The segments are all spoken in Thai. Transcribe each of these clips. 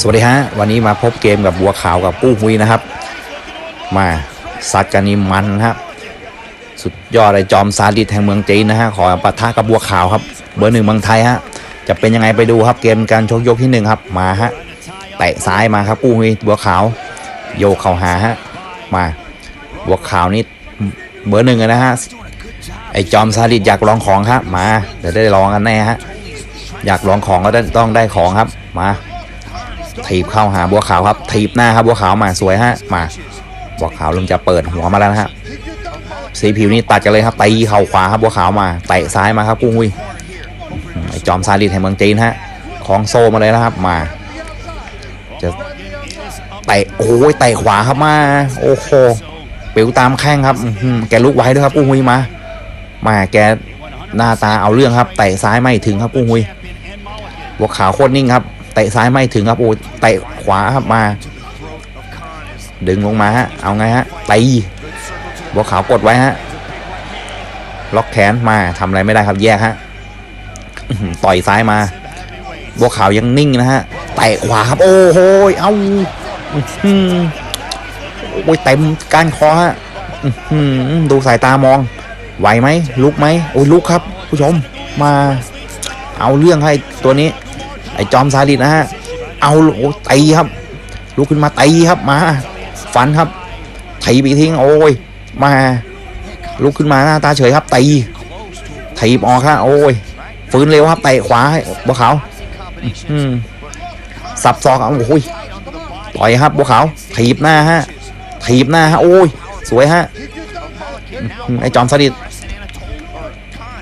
สวัสดีฮะ วันนี้มาพบเกมกับบัวขาวกับกู้หุยนะครับ มาซัดกันนี่มันนะครับ สุดยอดเลยจอมซาดิสแห่งเมืองจีนนะฮะขอปะทะกับบัวขาวครับ เบอร์หนึ่งเมืองไทยฮะจะเป็นยังไงไปดูครับเกมการชกยกที่หนึ่งครับมาฮะเตะซ้ายมาครับกู้หุยบัวขาว โยกเข่าหาฮะมาบัวขาวนี่เบอร์หนึ่งนะฮะไอจอมซาดิสอยากลองของครับมาเดี๋ยวได้ลองกันแน่ฮะอยากลองของก็ได้ต้องได้ของครับมา ถีบเข้าหาบัวขาวครับถีบหน้าครับบัวขาวมาสวยฮะมาบัวขาวเริ่มจะเปิดหัวมาแล้วนะฮะสีผิวนี่ตัดกันเลยครับตีเข่าขวาครับบัวขาวมาเตะซ้ายมาครับกุ้งหุยไอจอมซาดิสแห่งเมืองจีนฮะคล้องโซ่มาเลยนะครับมา จะเตะโอ้ยเตะขวาครับมาโอ้โหปิวตามแข้งครับแกลุกไว้ด้วยครับกุ้งหุยมา มาแกหน้าตาเอาเรื่องครับเตะซ้ายไม่ถึงครับกุ้งหุยบัวขาวโคตรนิ่งครับ เตะซ้ายไม่ถึงครับโอ้ยเตะขวาครับมา ดึงลงมาฮะเอาไงฮะตีบัวขาวกดไว้ฮะล็อกแขนมาทำอะไรไม่ได้ครับแยกฮะต่อยซ้ายมาบัวขาวยังนิ่งนะฮะเตะขวาครับ โอ้โหเอาอื้าโอ้ยเต็มก้านคอฮะหือดูสายตามอง ไหวไหมลุกไหมโอ้ยลุกครับ ผู้ชมมา เอาเรื่องให้ตัวนี้ ไอ้จอมซาดิสนะฮะ เอาโอ้ตีครับ ลุกขึ้นมาตีครับ มา ฟันครับถีบอีกทิ้งโอ้ย มา ลุกขึ้นมาหน้าตาเฉยครับตีถีบออกครับโอ้ย ฟื้นเร็วครับเตะขวาให้บัวขาวอืมสับศอกเอาโอ้ยปล่อยครับบัวขาวถีบหน้าฮะถีบหน้าฮะโอ้ย สวยฮะไอ้จอมซาดิส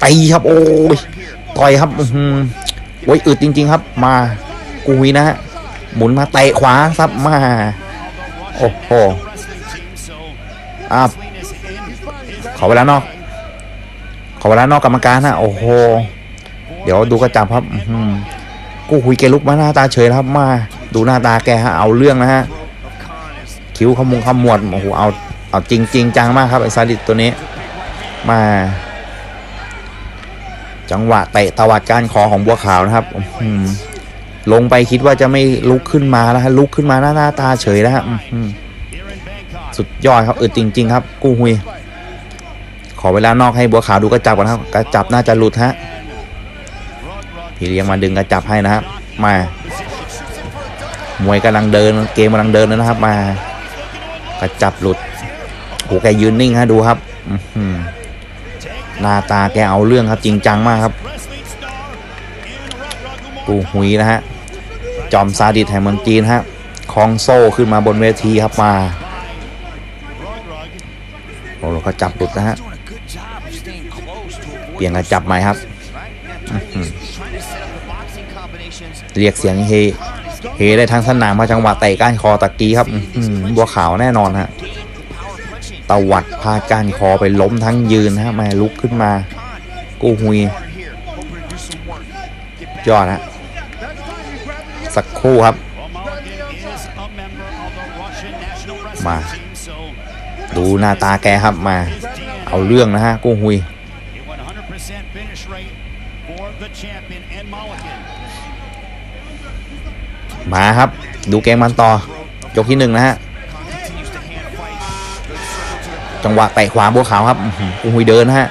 ตีครับ โอ้ยต่อยครับ อื โอ้ยอึดจริง ๆ ครับ มากุยนะฮะหมุนมาเตะขวาซับมาโอ้โหอะขอเวลานอก ขอเวลานอกกรรมการฮะโอ้โห เดี๋ยวดูกระจับครับกูคุยแกลุกมาหน้าตาเฉยครับมา ดูหน้าตาแกฮะเอาเรื่องนะฮะคิ้วขมุงขมวดโอ้โหเอาเอาจริงจริงจังมากครับไอซาดิสตัวนี้ มา จังหวะเตะตวัดกานคอของบัวขาวนะครับลงไปคิดว่าจะไม่ลุกขึ้นมาแล้วฮะลุกขึ้นมาหน้าหน้าตาเฉยแล้วฮะสุดยอดครับอึดจริง ๆ ครับ กู้หุย ขอเวลานอกให้บัวขาวดูกระจับก่อนครับกระจับน่าจะหลุดฮะพี่เลี้ยงมาดึงกระจับให้นะครับมามวยกำลังเดินเกมกำลังเดินแล้วนะครับ มากระจับหลุดโอ้แกยืนนิ่งฮะดูครับ อื หน้าตาแกเอาเรื่องครับจริงจังมากครับ กูหุยนะฮะ จอมซาดิสแห่งเมืองจีนฮะคองโซ่ขึ้นมาบนเวทีครับมาโอ้เราก็จับหลุดนะฮะ เปลี่ยนกันจับใหม่ครับ เรียกเสียงเฮ เฮได้ทั้งสนามมาจังหวะเตะก้านคอตะกี้ครับหือบัวขาวแน่นอนฮะ ตวัดพากานคอไปล้มทั้งยืนฮะม่ลุกขึ้นมากู้หุยยอดฮะสักคู่ครับ มา ดูหน้าตาแกครับมา เอาเรื่องนะฮะกู้หุยมาครับ ดูเกมมันต่อ ยกที่หนึ่งนะฮะ จังหวะเตะขวาบัวขาวครับกูหุยเดินนะฮะ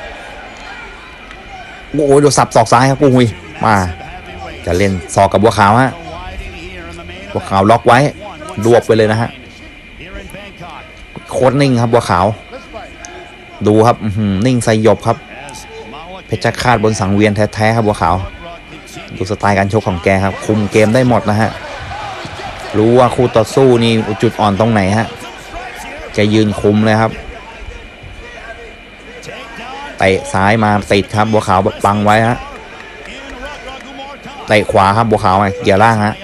โอ้โหโดูสับศอกซ้ายครับกูหุยมา จะเล่นศอกกับบัวขาวฮะบัวขาวล็อกไว้รวบไปเลยนะฮะโคตรนิ่งครับบัวขาว ดูครับนิ่งสยบครับ เพชรคาดบนสังเวียนแท้ๆครับบัวขาว ดูสไตล์การชกของแกครับ คุมเกมได้หมดนะฮะรู้ว่าคู่ต่อสู้นี่จุดอ่อนตรงไหนฮะแกยืนคุมเลยครับ เตะซ้ายมาติดครับบัวขาวบังไว้ฮะเตะขวาครับบัวขาวไงเกี่ยวล่างฮะ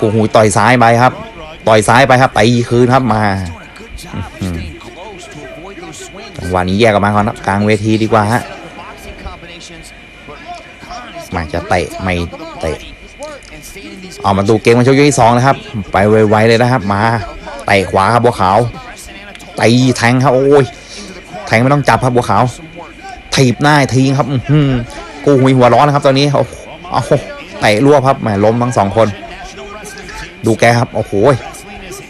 กูหูต่อยซ้ายไปครับ ต่อยซ้ายไปครับตีคืนครับมาจังหวะนี้แยกออกมาก่อนครับกลางเวทีดีกว่าฮะมาจะเตะไม่เตะเอามาดูเกมมันชกยกที่สองนะครับ ไปไวๆเลยนะครับ มาเตะขวาครับบัวขาว ตีแทงครับโอ้ยแทงไม่ต้องจับครับบัวขาวถีบหน้าทิ้งครับอืกูหุยหัวร้อนนะครับตอนนี้โอ้โหเตะรั่วครับแหมล้มทั้งสองคน ดูแกครับโอ้โห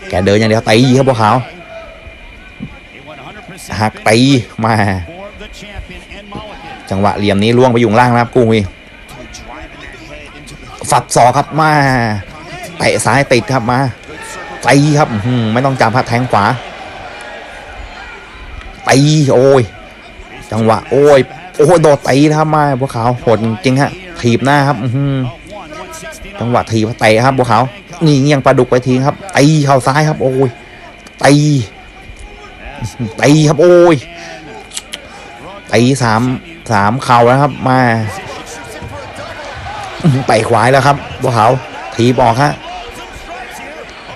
แกเดินอย่างเดียวตีครับบัวขาวหักตีมา จังหวะเหลี่ยมนี้ล่วงไปอยู่ล่างนะครับกุ้งวีฝัดศอกครับมาเตะซ้ายติดครับมาตีครับไม่ต้องจับพัดแทงขวา ตีโอ้ย จังหวะ โอ้ย โอ้ยโดดตีนะครับมาบัวขาวโหดจริงฮะถีบหน้าครับอืจังหวะถีบเตะครับบัวขาวนี่เงียงปลาดุกไปทีครับตีเข่าซ้ายครับ โอ้ยตีตีครับโอ้ยตีสามสามเข่าแล้วครับ มาอื้อหือเตะขวายแล้วครับบัวขาวถีบออกฮะ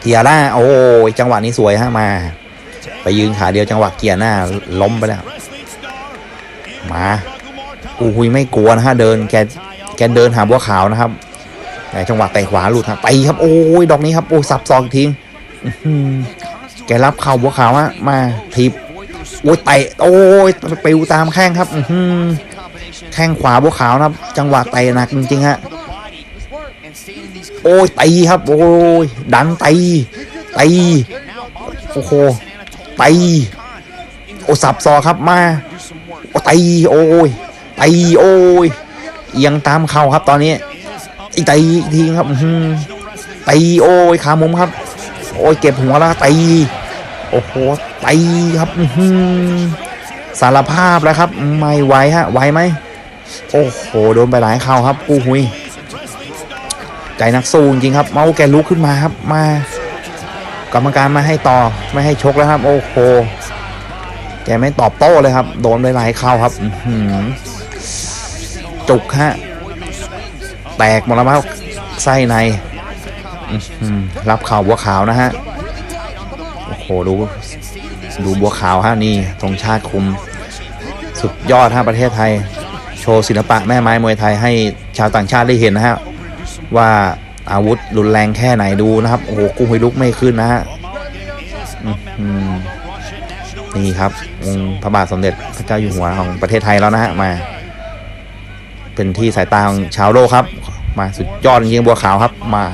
เกียร์หน้าโอ้ยจังหวะนี้สวยฮะมา ไปยืนขาเดียวจังหวะเกียร์หน้าล้มไปแล้วมาอูหุยไม่กลัวนะฮะเดินแกแกเดินหาบัวขาวนะครับแต่จังหวะเตะขวาหลุดฮะตีครับโอ้ยดอกนี้ครับโอ้สับซอกอีกทิ้งอื้อหือแกรับเข่าบัวขาวฮะมาทีบโอ้ยเตะโอ้ยปิวตามแข้งครับอืแข้งขวาบัวขาวนะครับ จังหวะเตะหนักจริงๆฮะโอ้ยตีครับ โอ้ยดันตีตีโอ้โห ตีโอสับซอครับมาโอ้ตีโอ้ยตีโอ้ยเอียงตามเข่าครับตอนนี้อีกตีอีกทีครับอื้อหือตีโอ้ยขามุมครับ โอ้ยเก็บหัวแล้วตีโอ้โหตีครับสารภาพแล้วครับ ไม่ไหวฮะไหวไหมโอ้โหโดนไปหลายเข่าครับกูหุยใจนักสู้จริงครับ เมาแกลุกขึ้นมาครับมา กรรมการมาให้ต่อไม่ให้ชกแล้วครับ โอ้โหแกไม่ตอบโต้เลยครับ โดนไปหลายเข้าครับจุกฮะแตกหมดแล้วครับไส้ในรับข่าวบัวขาวนะฮะโอ้โหดูดูบัวขาวฮะนี่ธงชาติคุม สุดยอดฮะประเทศไทย โชว์ศิลปะแม่ไม้มวยไทยให้ชาวต่างชาติได้เห็นนะฮะว่า อาวุธรุนแรงแค่ไหนดูนะครับ โอ้โหกุ้งหอยลุกไม่ขึ้นนะฮะนี่ครับองค์พระบาทสมเด็จพระเจ้าอยู่หัวของประเทศไทยแล้วนะฮะมา เป็นที่สายตาของชาวโลกครับ มาสุดยอดยิงบัวขาวครับมา